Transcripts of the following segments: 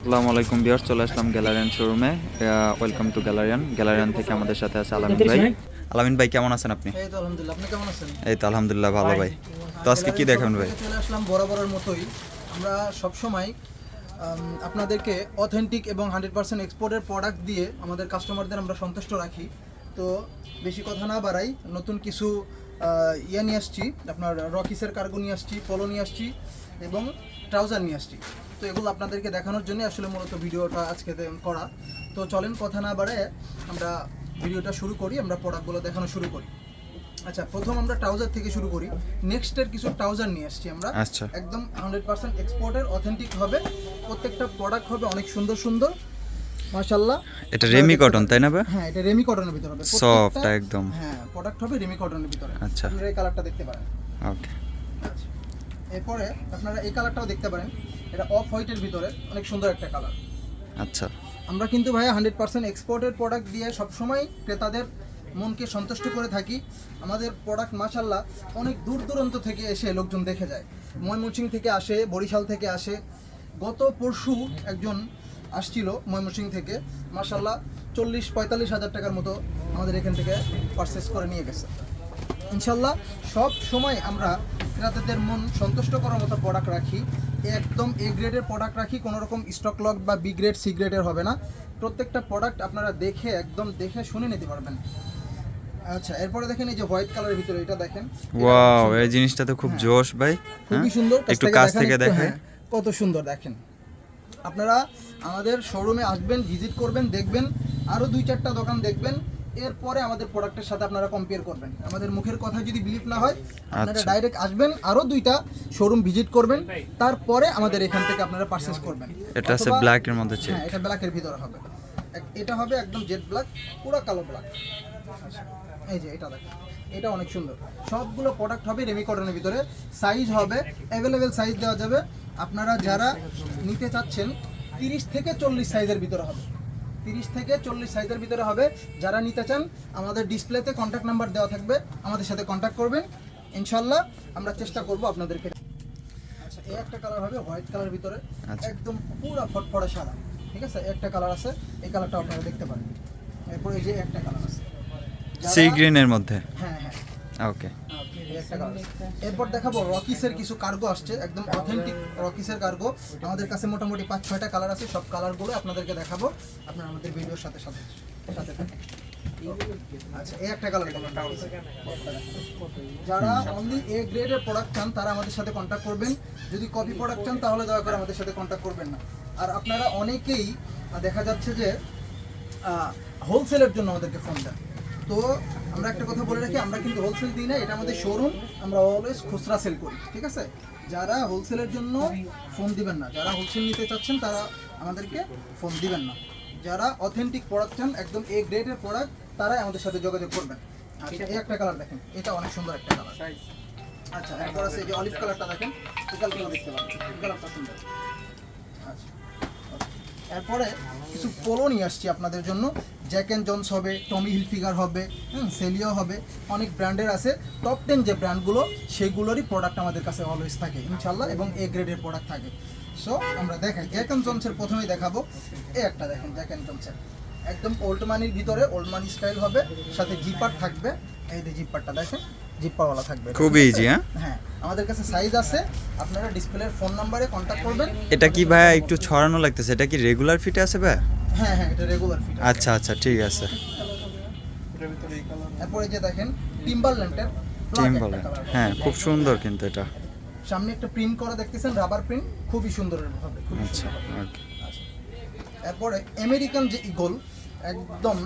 আসসালামু আলাইকুম বিয়ার্স চলে আসলাম গ্যালারিয়ান শোরুমে ওয়েলকাম টু গ্যালারিয়ান গ্যালারিয়ান থেকে আমাদের সাথে আছে আলামিন ভাই। আলামিন ভাই কেমন আছেন আপনি? এই তো আলহামদুলিল্লাহ আপনি কেমন আছেন? এই তো আলহামদুলিল্লাহ ভালো ভাই তো আজকে কি দেখাবেন ভাই? চলে আসলাম বরাবরের মতোই। আমরা সব সময় আপনাদেরকে অথেন্টিক এবং হান্ড্রেড পার্সেন্ট এক্সপোর্টের প্রোডাক্ট দিয়ে আমাদের কাস্টমারদের আমরা সন্তুষ্ট রাখি। তো বেশি কথা না বাড়াই নতুন কিছু আহ, ইয়ে নিয়ে আসছি। আপনার রকিসের কার্গো নিয়ে আসছি পলো নিয়ে আসছি এবং ট্রাউজার নিয়ে আসছি। তো এগুলো আপনাদেরকে দেখানোর জন্য আসলে মূলত ভিডিওটা আজকে করা। তো চলেন কথা না বাড়ায় আমরা ভিডিওটা শুরু করি আমরা প্রোডাক্টগুলো দেখানো শুরু করি। আচ্ছা প্রথম আমরা ট্রাউজার থেকে শুরু করি। নেক্সটের কিছু ট্রাউজার নিয়ে আসছি আমরা। আচ্ছা। একদম হান্ড্রেড পার্সেন্ট এক্সপোর্টের অথেন্টিক হবে। প্রত্যেকটা প্রোডাক্ট হবে অনেক সুন্দর সুন্দর। মাশাল্লাহ এটা রেমি কটন তাই না ভাই? হ্যাঁ এটা রেমি কটনের ভিতরে হবে। সফট একদম। হ্যাঁ প্রোডাক্ট হবে রেমি কটনের ভিতরে। আচ্ছা। আপনারা এই কালারটা দেখতে পারেন। ওকে আচ্ছা। এরপরে আপনারা এই কালারটাও দেখতে পারেন। এটা অফ হোয়াইটের ভিতরে অনেক সুন্দর একটা কালার আচ্ছা। আমরা কিন্তু ভাইয়া হান্ড্রেড পার্সেন্ট এক্সপোর্টের প্রোডাক্ট দিয়ে সবসময় ক্রেতাদের মনকে সন্তুষ্ট করে থাকি। আমাদের প্রোডাক্ট মাশাল্লাহ অনেক দূর দূরান্ত থেকে এসে লোকজন দেখে যায়। ময়মনসিং থেকে আসে বরিশাল থেকে আসে। গত পরশু একজন আসছিল ময়মনসিং থেকে। মাশাল্লাহ চল্লিশ পঁয়তাল্লিশ হাজার টাকার মতো আমাদের এখান থেকে পারচেস করে নিয়ে গেছে। ইনশাল্লাহ সব সময় আমরা ক্রেতাদের মন সন্তুষ্ট করার মতো প্রোডাক্ট রাখি। একদম এ গ্রেডের প্রোডাক্ট রাখি কোনো রকম স্টক লক বা বি গ্রেড সি গ্রেডের হবে না। প্রত্যেকটা প্রোডাক্ট আপনারা দেখে একদম দেখে শুনে নিতে পারবেন। আচ্ছা এরপরে দেখেন এই যে হোয়াইট কালারের ভিতরে এটা দেখেন। ওয়াও এই জিনিসটা তো খুব জোশ ভাই খুবই হ্যাঁ? সুন্দর একটু কাছ থেকে একটু, দেখে হ্যাঁ, কত সুন্দর দেখেন। আপনারা আমাদের শোরুমে আসবেন ভিজিট করবেন দেখবেন আরও দুই চারটা দোকান দেখবেন। এরপরে আমাদের প্রোডাক্টের সাথে আপনারা কম্পেয়ার করবেন। আমাদের মুখের কথা যদি বিলিভ না হয় আপনারা আচ্ছা। ডাইরেক্ট আসবেন আরও দুইটা শোরুম ভিজিট করবেন তারপরে আমাদের এখান থেকে আপনারা পারচেস করবেন। এটা আছে ব্ল্যাক এর মধ্যে চেক হ্যাঁ এটা ব্ল্যাকের ভিতরে হবে। এটা হবে একদম জেড ব্ল্যাক পুরো কালো ব্ল্যাক এই যে এটা দেখেন এটা অনেক সুন্দর। সবগুলো প্রোডাক্ট হবে রেমি কটনের ভিতরে। সাইজ হবে অ্যাভেলেবেল সাইজ দেওয়া যাবে। আপনারা যারা নিতে চাচ্ছেন তিরিশ থেকে চল্লিশ সাইজের ভিতরে হবে। তিরিশ থেকে চল্লিশ সাইজের ভিতরে হবে। যারা নিতে চান আমাদের ডিসপ্লেতে কন্ট্যাক্ট নাম্বার দেওয়া থাকবে। আমাদের সাথে কন্ট্যাক্ট করবেন। ইনশাল্লাহ আমরা চেষ্টা করব আপনাদেরকে। আচ্ছা এই একটা কালার হবে হোয়াইট কালার ভিতরে। আচ্ছা। একদম পুরো ফটফটে সাদা। ঠিক আছে? একটা কালার আছে। এই কালারটা আপনারা দেখতে পারেন। এরপর এই যে একটা কালার আছে। সি গ্রিন এর মধ্যে? হ্যাঁ হ্যাঁ। ওকে এরপর দেখাবো রকিসের কিছু কার্গো আসছে একদম অথেন্টিক রকিসের কার্গো আমাদের কাছে মোটামুটি পাঁচ ছয়টা কালার আছে সব কালারগুলো আপনাদেরকে দেখাবো। আপনারা আমাদের ভিডিওর সাথে সাথে সাথে থাকুন। আচ্ছা এই একটা কালার যারা অনলি এ গ্রেডের প্রোডাক্ট চান তারা আমাদের সাথে কন্ট্যাক্ট করবেন। যদি কপি প্রোডাক্ট চান তাহলে দয়া করে আমাদের সাথে কন্ট্যাক্ট করবেন না। আর আপনারা অনেকেই দেখা যাচ্ছে যে হোলসেলের জন্য আমাদেরকে ফোন দেন। তো আমরা একটা কথা বলে রাখি, আমরা কিন্তু হোলসেল দিই না, এটা আমাদের শোরুম আমরা অলওয়েজ খুচরা সেল করি, ঠিক আছে? যারা হোলসেলের জন্য ফোন দিবেন না, যারা হোলসেল নিতে চাচ্ছেন, তারা আমাদেরকে ফোন দিবেন না। যারা অথেন্টিক প্রোডাক্ট চান, একদম এ গ্রেডের প্রোডাক্ট তারাই আমাদের সাথে যোগাযোগ করবেন। আচ্ছা এই একটা কালার দেখেন, এটা অনেক সুন্দর একটা কালার আচ্ছা এরপর আছে যে অলিভ কালারটা দেখেন, এই কালারটা দেখতে এই কালারটা সুন্দর। আচ্ছা। এরপরে কিছু পোলো নিয়ে আসছি আপনাদের জন্য। জ্যাক অ্যান্ড জন্স হবে টমি হিলফিগার হবে, হুম সেলিও হবে, অনেক ব্র্যান্ডের আছে। টপ টেন যে ব্র্যান্ডগুলো সেগুলোরই প্রোডাক্ট আমাদের কাছে অলওয়েজ থাকে, ইনশাল্লাহ, এবং এ গ্রেডের প্রোডাক্ট থাকে। সো আমরা দেখাই। জ্যাক অ্যান্ড জন্সের প্রথমেই দেখাবো। এ একটা দেখেন জ্যাক অ্যান্ড জন্সের একদম ওল্ড মানির ভিতরে ওল্ড মানি স্টাইল হবে, সাথে জিপার থাকবে। এই যে জিপারটা দেখেন। জিপারওয়ালা থাকবে। খুবই ইজি হ্যাঁ? হ্যাঁ আমাদের কাছে সাইজ আছে। আপনারা ডিসপ্লের ফোন নাম্বারে কন্ট্যাক্ট করবেন। এটা কি ভাই একটু ছড়ানো লাগতেছে? এটা কি রেগুলার ফিটে আছে ভাই? হ্যাঁ হ্যাঁ এটা রেগুলার ফিট আচ্ছা আচ্ছা ঠিক আছে। এরপরে যে দেখেন টিম্বারল্যান্ডের টিম বলে হ্যাঁ খুব সুন্দর কিন্তু এটা। সামনে একটা প্রিন্ট করা দেখতেছেন রাবার প্রিন্ট খুবই সুন্দর হবে আচ্ছা ওকে আচ্ছা। এরপরে আমেরিকান যে ইগল একদম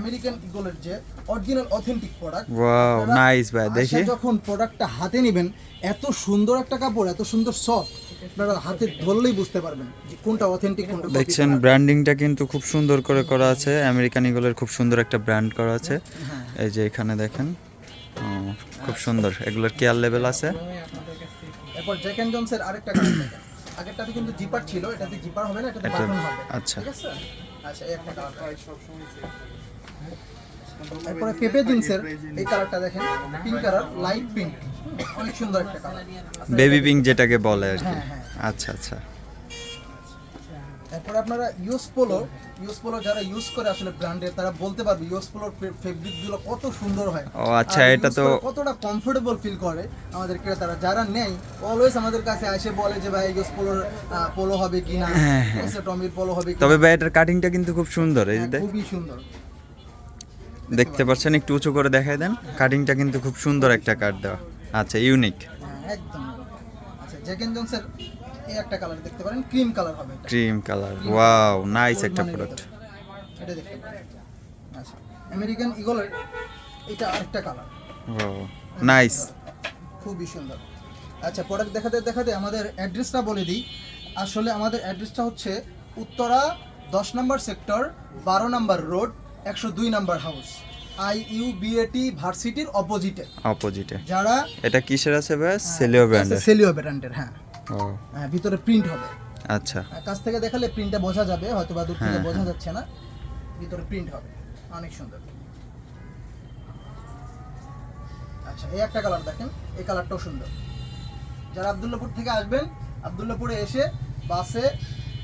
আমেরিকান ইগলের যে original authentic product wow nice ভাই দেখি। যখন প্রোডাক্টটা হাতে নেবেন এত সুন্দর একটা কাপড় এত সুন্দর সফট আপনারা হাতে ধরলেই বুঝতে পারবেন যে কোনটা অথেন্টিক কোনটা দেখছেন ব্র্যান্ডিংটা কিন্তু খুব সুন্দর করে করা আছে। আমেরিকান ইগলের খুব সুন্দর একটা ব্র্যান্ড করা আছে। হ্যাঁ। এই যে এখানে দেখেন খুব সুন্দর। এগুলোর কেয়ার লেভেল আছে। এরপর জ্যাক অ্যান্ড জনসের আরেকটা আগেরটাতে কিন্তু জিপার ছিল এটাতে জিপার হবে না এটাতে বাটন হবে। আচ্ছা। ঠিক আছে? আচ্ছা এই একটা কালার এরপরে পেপে জিন্সের এই কালারটা দেখেন পিঙ্ক কালার লাইট পিঙ্ক অনেক সুন্দর একটা কালার। বেবি পিঙ্ক যেটাকে বলে আর কি। হ্যাঁ, হ্যাঁ। আচ্ছা আচ্ছা। এরপরে আপনারা ইউস পোলো ইউস পোলো যারা ইউজ করে আসলে ব্র্যান্ডের তারা বলতে পারবে ইউস পোলোর ফেব্রিকগুলো কত সুন্দর হয়। ও আচ্ছা এটা তো কতটা কমফোর্টেবল ফিল করে আমাদের ক্রেতারা। যারা নেই অলওয়েজ আমাদের কাছে এসে বলে যে ভাই ইউস পোলোর পোলো হবে কিনা? হ্যাঁ, হ্যাঁ। টমির পোলো হবে তবে ভাই এটার কাটিংটা কিন্তু খুব সুন্দর এই যে হ্যাঁ, খুবই সুন্দর। দেখতে পাচ্ছেন একটু উঁচু করে দেখাই দেন। কাটিংটা কিন্তু খুব সুন্দর একটা কাট দেওয়া। আচ্ছা ইউনিক একদম। আচ্ছা জ্যাক এন্ড জনসের এই একটা কালার দেখতে পারেন ক্রিম কালার হবে এটা। ক্রিম কালার ওয়াও নাইস একটা প্রোডাক্ট এটা। দেখতে পারেন আচ্ছা। আমেরিকান ইগলের এটা আরেকটা কালার ওয়াও নাইস খুবই সুন্দর। আচ্ছা প্রোডাক্ট দেখাতে দেখাতে আমাদের অ্যাড্রেসটা বলে দিই। আসলে আমাদের অ্যাড্রেসটা হচ্ছে উত্তরা দশ নম্বর সেক্টর বারো নম্বর রোড একশো দুই নম্বর হাউস। আই ইউ বিএটি ভার্সিটির অপোজিটে অপোজিটে যারা এটা কিসের আছে ভাই? সেলিও ব্র্যান্ডের সেলিও ব্র্যান্ডের হ্যাঁ। হ্যাঁ, ভিতরে প্রিন্ট হবে। আচ্ছা। কাছ থেকে দেখালে প্রিন্টটা বোঝা যাবে হয়তো বা দূর থেকে হ্যাঁ, বোঝা হ্যাঁ। যাচ্ছে না। ভিতরে প্রিন্ট হবে। অনেক সুন্দর। আচ্ছা এই একটা কালার দেখেন। এই কালারটাও সুন্দর। যারা আবদুল্লাপুর থেকে আসবেন আবদুল্লাপুরে এসে বাসে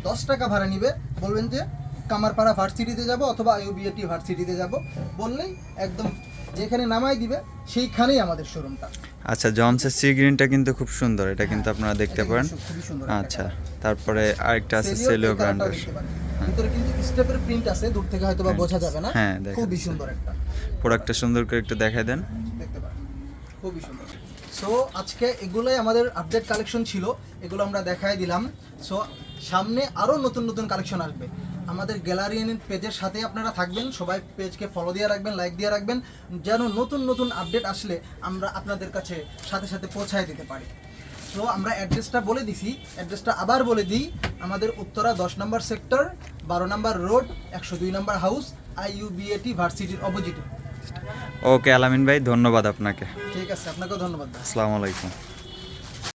দশ টাকা ভাড়া নিবে বলবেন যে কামারপাড়া ভার্সিটিতে যাব অথবা ইউবিএটি ভার্সিটিতে যাব। বললেই একদম যেখানে নামাই দিবে সেইখানেই আমাদের শোরুমটা। আচ্ছা জনসের সি গ্রিনটা কিন্তু খুব সুন্দর এটা কিন্তু আপনারা দেখতে পারেন। আচ্ছা তারপরে আরেকটা আছে সেলিও ব্র্যান্ডের। ভিতরে কিন্তু স্টেপের প্রিন্ট আছে দূর থেকে হয়তো বা হ্যাঁ, বোঝা যাবে না। হ্যাঁ, খুবই সুন্দর একটা। প্রোডাক্টটা সুন্দর করে একটু দেখায় দেন। দেখতে পারেন। খুবই সুন্দর। সো আজকে এগুলোই আমাদের আপডেট কালেকশন ছিল এগুলো আমরা দেখাই দিলাম। সো সামনে আরও নতুন নতুন কালেকশন আসবে। আমাদের গ্যালারিয়ান পেজের সাথে আপনারা থাকবেন। সবাই পেজকে ফলো দিয়ে রাখবেন লাইক দিয়ে রাখবেন। যেন নতুন নতুন আপডেট আসলে আমরা আপনাদের কাছে সাথে সাথে পৌঁছায় দিতে পারি। সো আমরা অ্যাড্রেসটা বলে দিছি। অ্যাড্রেসটা আবার বলে দিই। আমাদের উত্তরা দশ নম্বর সেক্টর বারো নম্বর রোড একশো দুই নম্বর হাউস আই ইউ বিএটি ভার্সিটির অপোজিটে ওকে আলামিন ভাই ধন্যবাদ আপনাকে। ঠিক আছে আপনাকেও ধন্যবাদ। আসসালামু আলাইকুম।